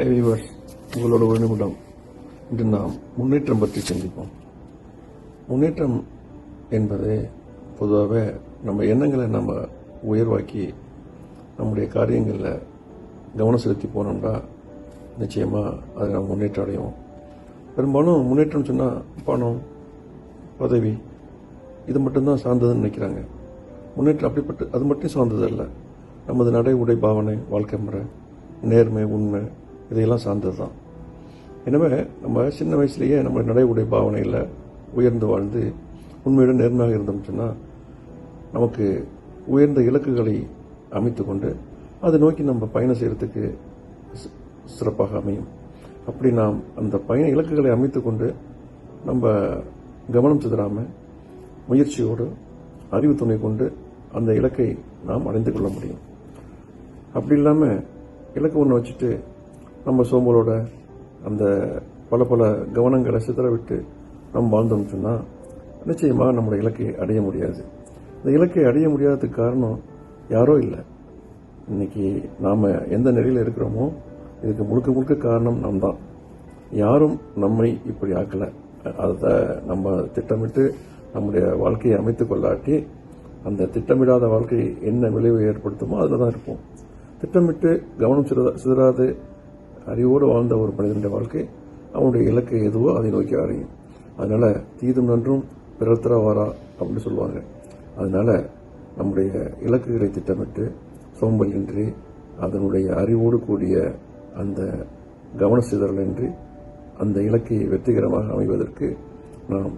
High உங்களோட ஒரு நிமிடம் இன்று நாம் முன்னேற்றம் பற்றி சிந்திப்போம். முன்னேற்றம் என்பது பொதுவாக நம்ம எண்ணங்களை நம்ம உயர்வாக்கி நம்முடைய காரியங்களில் கவனம் செலுத்தி போனோம்னா நிச்சயமாக அதை நம்ம முன்னேற்றம் அடைவோம். பெரும்பாலும் முன்னேற்றம் சொன்னால் பணம் பதவி இது மட்டும்தான் சார்ந்ததுன்னு நினைக்கிறாங்க. முன்னேற்றம் அப்படிப்பட்ட அது மட்டும் சார்ந்தது அல்ல நமது நடை உடை பாவனை வாழ்க்கை முறை நேர்மை உண்மை இதையெல்லாம் சார்ந்தது தான். எனவே நம்ம சின்ன வயசுலேயே நம்ம நடை பாவனையில் உயர்ந்து வாழ்ந்து உண்மையுடன் நேர்மையாக இருந்தோம்னு சொன்னால் நமக்கு உயர்ந்த இலக்குகளை அமைத்து கொண்டு அதை நோக்கி நம்ம பயணம் செய்கிறதுக்கு சிறப்பாக அமையும். அப்படி நாம் அந்த பயண இலக்குகளை அமைத்து கொண்டு நம்ம கவனம் சிதறாமல் முயற்சியோடு அறிவு துணை கொண்டு அந்த இலக்கை நாம் அடைந்து கொள்ள முடியும். அப்படி இல்லாமல் இலக்கு ஒன்று வச்சுட்டு நம்ம சோம்பலோட அந்த பல பல கவனங்களை சிதற விட்டு நம்ம வாழ்ந்தோம்னு சொன்னால் நிச்சயமாக நம்மளோட இலக்கை அடைய முடியாது. இந்த இலக்கை அடைய முடியாததுக்கு காரணம் யாரோ இல்லை. இன்னைக்கு நாம் எந்த நிலையில் இருக்கிறோமோ இதுக்கு முழுக்க முழுக்க காரணம் நாம் தான் யாரும் நம்மை இப்படி ஆக்கலை. அதை நம்ம திட்டமிட்டு நம்முடைய வாழ்க்கையை அமைத்து கொள்ளாட்டி அந்த திட்டமிடாத வாழ்க்கை என்ன விளைவை ஏற்படுத்துமோ அதில் தான் இருப்போம். திட்டமிட்டு கவனம் சிதற சிதறாது அறிவோடு வாழ்ந்த ஒரு மனிதனுடைய வாழ்க்கை அவனுடைய இலக்கு எதுவோ அதை நோக்கி அடையும். அதனால் தீதும் நன்றும் பிறர் வாரா அப்படின்னு சொல்லுவாங்க. அதனால் நம்முடைய இலக்குகளை திட்டமிட்டு சோம்பல் இன்றி அதனுடைய அறிவோடு கூடிய அந்த கவன சிதறலின்றி அந்த இலக்கை வெற்றிகரமாக அமைவதற்கு நாம்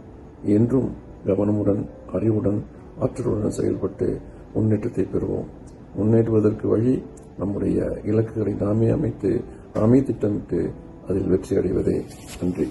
என்றும் கவனமுடன் அறிவுடன் ஆற்றலுடன் செயல்பட்டு முன்னேற்றத்தை பெறுவோம். முன்னேற்றுவதற்கு வழி நம்முடைய இலக்குகளை நாமே அமைத்து நாமே திட்டமிட்டு அதில் வெற்றி அடைவதே நன்றி.